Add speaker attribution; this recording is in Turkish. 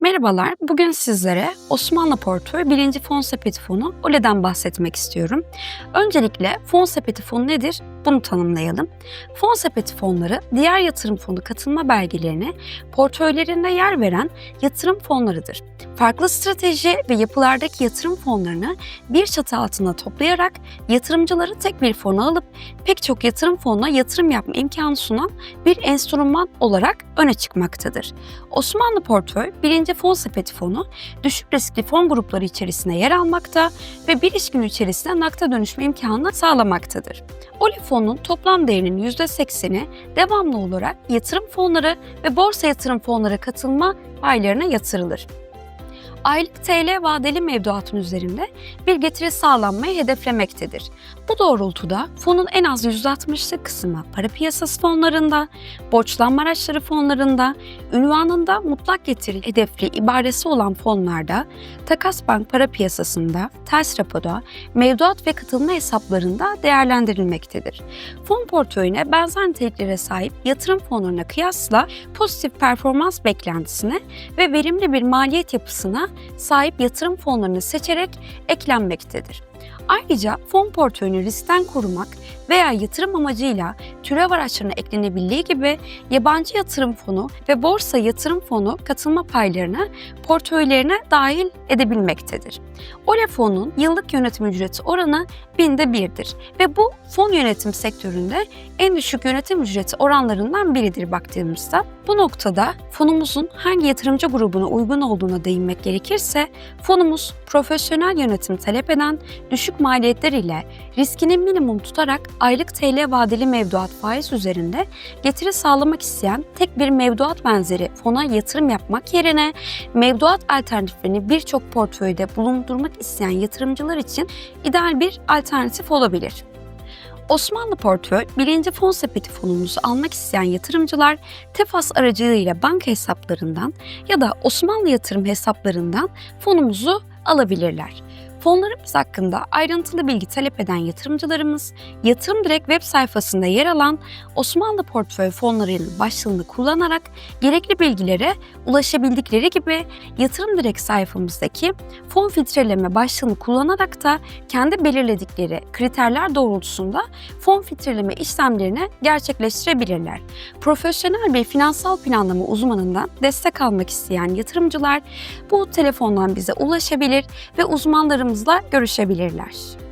Speaker 1: Merhabalar, bugün sizlere Osmanlı Portföy 1. Fon Sepeti Fonu OLE'den bahsetmek istiyorum. Öncelikle fon sepeti fonu nedir? Bunu tanımlayalım. Fon sepeti fonları diğer yatırım fonu katılma belgelerine portföylerinde yer veren yatırım fonlarıdır. Farklı strateji ve yapılardaki yatırım fonlarını bir çatı altında toplayarak yatırımcıları tek bir fona alıp pek çok yatırım fonuna yatırım yapma imkanı sunan bir enstrüman olarak öne çıkmaktadır. Osmanlı Portföy 1. Fon Sepeti Fonu düşük riskli fon grupları içerisinde yer almakta ve bir iş günü içerisinde nakde dönüşme imkanını sağlamaktadır. OLE fonunun toplam değerinin %80'i devamlı olarak yatırım fonları ve borsa yatırım fonları katılma paylarına yatırılır. Aylık TL vadeli mevduatın üzerinde bir getiri sağlanmayı hedeflemektedir. Bu doğrultuda fonun en az %60'lık kısmı para piyasası fonlarında, borçlanma araçları fonlarında, ünvanında mutlak getiri hedefli ibaresi olan fonlarda, takas bank para piyasasında, ters rapoda, mevduat ve katılma hesaplarında değerlendirilmektedir. Fon portföyüne benzer niteliklere sahip yatırım fonlarına kıyasla pozitif performans beklentisine ve verimli bir maliyet yapısına sahip yatırım fonlarını seçerek eklenmektedir. Ayrıca fon portföyünü riskten korumak veya yatırım amacıyla türev araçlarına eklenebildiği gibi yabancı yatırım fonu ve borsa yatırım fonu katılma paylarını portföylerine dahil edebilmektedir. OLE fonun yıllık yönetim ücreti oranı binde birdir ve bu fon yönetim sektöründe en düşük yönetim ücreti oranlarından biridir baktığımızda. Bu noktada fonumuzun hangi yatırımcı grubuna uygun olduğuna değinmek gerekirse fonumuz profesyonel yönetim talep eden düşük maliyetler ile riskini minimum tutarak aylık TL vadeli mevduat faiz üzerinde getiri sağlamak isteyen tek bir mevduat benzeri fona yatırım yapmak yerine mevduat alternatiflerini birçok portföyde bulundurmak isteyen yatırımcılar için ideal bir alternatif olabilir. Osmanlı Portföy, birinci fon sepeti fonumuzu almak isteyen yatırımcılar TEFAS aracılığıyla banka hesaplarından ya da Osmanlı yatırım hesaplarından fonumuzu alabilirler. Fonlarımız hakkında ayrıntılı bilgi talep eden yatırımcılarımız, Yatırım Direkt web sayfasında yer alan Osmanlı Portföy fonlarının başlığını kullanarak gerekli bilgilere ulaşabildikleri gibi Yatırım Direkt sayfamızdaki fon filtreleme başlığını kullanarak da kendi belirledikleri kriterler doğrultusunda fon filtreleme işlemlerini gerçekleştirebilirler. Profesyonel bir finansal planlama uzmanından destek almak isteyen yatırımcılar bu telefondan bize ulaşabilir ve uzmanlarımızla görüşebilirler.